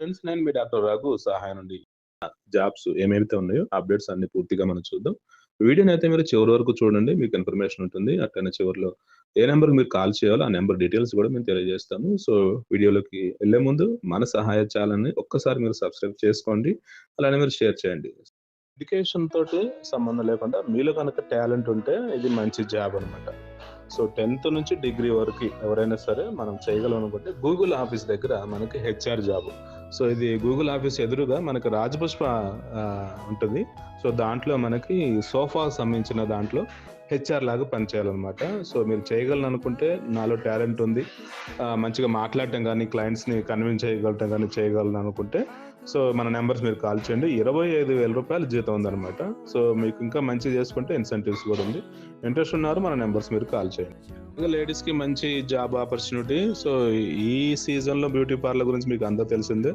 Friends నేను మీ doctor Raghu సహాయం నుండి జాబ్స్ ఏమైతే ఉన్నాయో అప్డేట్స్ అన్ని పూర్తిగా మనం చూద్దాం. వీడియోని అయితే మీరు చివరి వరకు చూడండి మీకు ఇన్ఫర్మేషన్ ఉంటుంది. అట్లనే చివరిలో ఏ నెంబర్ మీరు కాల్ చేయాలో ఆ నెంబర్ డీటెయిల్స్ కూడా మేము తెలియజేస్తాము. సో వీడియోలోకి వెళ్ళే ముందు మన సహాయ ఛానల్ని ఒక్కసారి మీరు సబ్స్క్రైబ్ చేసుకోండి. అలానే మీరు షేర్ చేయండి. ఎడ్యుకేషన్ తోటి సంబంధం లేకుండా మీలో కనుక టాలెంట్ ఉంటే ఇది మంచి జాబ్ అనమాట సో టెన్త్ నుంచి డిగ్రీ వరకు ఎవరైనా సరే మనం చేయగలం అనుకుంటే గూగుల్ ఆఫీస్ దగ్గర మనకి హెచ్ఆర్ జాబ్. సో ఇది గూగుల్ ఆఫీస్ ఎదురుగా మనకి రాజపుష్ప ఆ, ఉంటుంది. సో దాంట్లో మనకి సోఫా సంబంధించిన దాంట్లో హెచ్ఆర్ లాగా పనిచేయాలన్నమాట. సో మీరు చేయగలను అనుకుంటే నాలో టాలెంట్ ఉంది. మంచిగా మాట్లాడటం కానీ క్లయింట్స్ని కన్విన్స్ చేయగలటం కానీ చేయగలను అనుకుంటే సో మన నెంబర్స్ మీరు కాల్ చేయండి. ఇరవై ఐదు వేల రూపాయలు జీతం ఉందన్నమాట. సో మీకు ఇంకా మంచి చేసుకుంటే ఇన్సెంటివ్స్ కూడా ఉంది. ఇంట్రెస్ట్ ఉన్నారు మన నెంబర్స్ మీరు కాల్ చేయండి. ఇంకా లేడీస్కి మంచి జాబ్ ఆపర్చునిటీ. సో ఈ సీజన్లో బ్యూటీ పార్లర్ గురించి మీకు అంతా తెలిసిందే.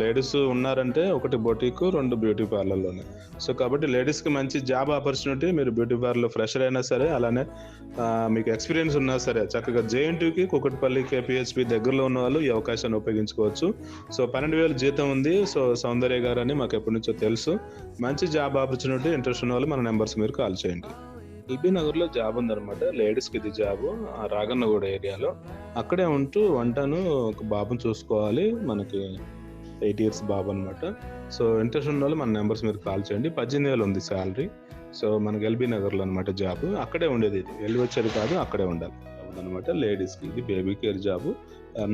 లేడీస్ ఉన్నారంటే ఒకటి బొటీక్ రెండు బ్యూటీ పార్లర్లోనే. సో కాబట్టి లేడీస్కి మంచి జాబ్ ఆపర్చునిటీ మీరు బ్యూటీ పార్లర్ ఫ్రెషర్ అయిన సరే అలానే మీకు ఎక్స్పీరియన్స్ ఉన్నా సరే చక్కగా జేఎన్టీకి కుకట్పల్లి కేపీహెచ్పి దగ్గరలో ఉన్న వాళ్ళు ఈ అవకాశాన్ని ఉపయోగించుకోవచ్చు. సో పన్నెండు వేలు జీతం ఉంది. సో సౌందర్య గారు అని మాకు ఎప్పటి నుంచో తెలుసు. మంచి జాబ్ ఆపర్చునిటీ ఇంట్రెస్ట్ ఉన్న వాళ్ళు మన నెంబర్స్ మీరు కాల్ చేయండి. ఎల్బీ నగర్లో జాబ్ ఉందన్నమాట. లేడీస్కి ఇది జాబ్ రాగన్నగూడ ఏరియాలో. అక్కడే ఉంటూ వంటను ఒక బాబుని చూసుకోవాలి. మనకి ఎయిట్ ఇయర్స్ బాబు అనమాట సో ఇంట్రెస్ట్ ఉన్న వాళ్ళు మన నెంబర్స్ మీరు కాల్ చేయండి. పద్దెనిమిది వేలు ఉంది శాలరీ సో మనకి ఎల్బీ నగర్లో అనమాట జాబ్. అక్కడే ఉండేది ఇది. వెళ్ళి వచ్చేది కాదు అక్కడే ఉండాలి. అనమాట లేడీస్కి ఇది బేబీ కేర్ జాబ్.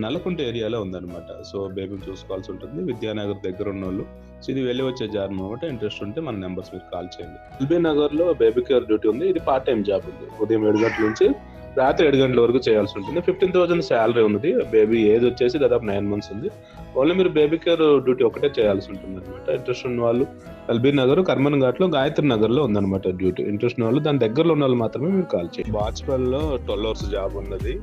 నల్లకుంట ఏరియాలో ఉందన్నమాట. సో బేబీని చూసుకోవాల్సి ఉంటుంది. విద్యానగర్ దగ్గర ఉన్న వాళ్ళు సో ఇది వెళ్ళి వచ్చే జాబ్ అనమాట ఇంట్రెస్ట్ ఉంటే మన నెంబర్స్ మీరు కాల్ చేయండి. ఎల్బీ నగర్లో బేబీ కేర్ డ్యూటీ ఉంది. ఇది పార్ట్ టైం జాబ్ ఉంది. ఉదయం ఏడు గంటల నుంచి రాత్రి ఏడు గంటల వరకు చేయాల్సి ఉంటుంది. ఫిఫ్టీన్ థౌసండ్ శాలరీ ఉంది బేబీ ఏజ్ వచ్చేసి దాదాపు నైన్ మంత్స్ ఉంది. ఓన్లీ మీరు బేబీ కేర్ డ్యూటీ ఒకటే చేయాల్సి ఉంటుంది అనమాట ఇంట్రెస్ట్ ఉన్న వాళ్ళు ఎల్బీ నగర్ కర్మన్ ఘాట్లో గాయత్రి నగర్లో ఉందన్నమాట డ్యూటీ. ఇంట్రెస్ట్ ఉన్న వాళ్ళు దాని దగ్గరలో ఉన్న వాళ్ళు మాత్రమే మీరు కాల్ చేయండి. వాచ్పల్లో ట్వెల్వ్ అవర్స్ జాబ్ ఉన్నది.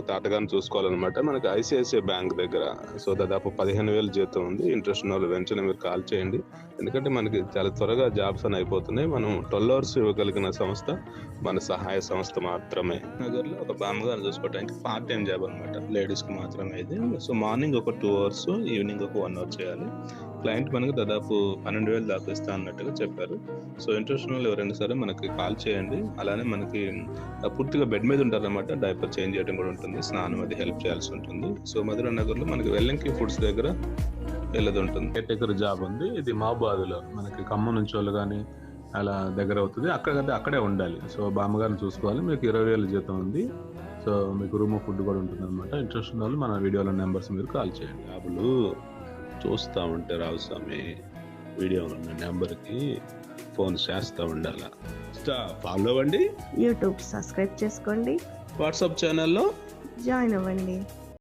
తాతగారిని చూసుకోవాలన్నమాట. మనకి ఐసిఐసిఐ బ్యాంక్ దగ్గర. సో దాదాపు పదిహేను వేలు జీతం ఉంది. ఇంట్రెస్ట్ ఉన్న వాళ్ళు వెంటనే మీరు కాల్ చేయండి. ఎందుకంటే మనకి చాలా త్వరగా జాబ్స్ అని అయిపోతున్నాయి. మనం ట్వెల్వ్ అవర్స్ ఇవ్వగలిగిన సంస్థ మన సహాయ సంస్థ మాత్రమే. నగర్లో ఒక బామ్మగారిని చూసుకోవడానికి పార్ట్ టైం జాబ్ అనమాట లేడీస్కి మాత్రమే ఇది. సో మార్నింగ్ ఒక టూ అవర్స్ ఈవినింగ్ ఒక వన్ అవర్ చేయాలి. క్లయింట్ మనకి దాదాపు పన్నెండు వేలు దాకా ఇస్తా అన్నట్టుగా చెప్పారు. సో ఇంట్రెస్ట్ ఉన్న ఎవరైనా సరే మనకి కాల్ చేయండి. అలానే మనకి పూర్తిగా బెడ్ మీద ఉంటారన్నమాట. డైపర్ చేంజ్ చేయడం కూడా ఉంటుంది స్నానం అది హెల్ప్ చేయాల్సి ఉంటుంది. సో మధుర నగర్లో మనకి వెల్లంకి ఫుడ్స్ దగ్గర వెళ్ళదు ఉంటుంది కేర్ టేకర్ జాబ్ ఉంది. ఇది మహబాద్లో. మనకి ఖమ్మం నుంచి వాళ్ళు కానీ అలా దగ్గర అవుతుంది. అక్కడ అక్కడే ఉండాలి. సో బామ్మగారిని చూసుకోవాలి. మీకు ఇరవై వేల జీతం ఉంది. సో మీకు రూమ్ ఫుడ్ కూడా ఉంటుంది అనమాట ఇంట్రెస్ట్ ఉన్న వాళ్ళు మన వీడియోలో నెంబర్స్ మీరు కాల్ చేయండి. జాబులు చూస్తూ ఉంటే రావు స్వామి. వీడియోలో ఉన్న నెంబర్కి ఫోన్ చేస్తూ ఉండాలి. ఫాలో అవ్వండి. యూట్యూబ్ సబ్స్క్రైబ్ చేసుకోండి. వాట్సాప్ ఛానల్లో జాయిన్ అవ్వండి.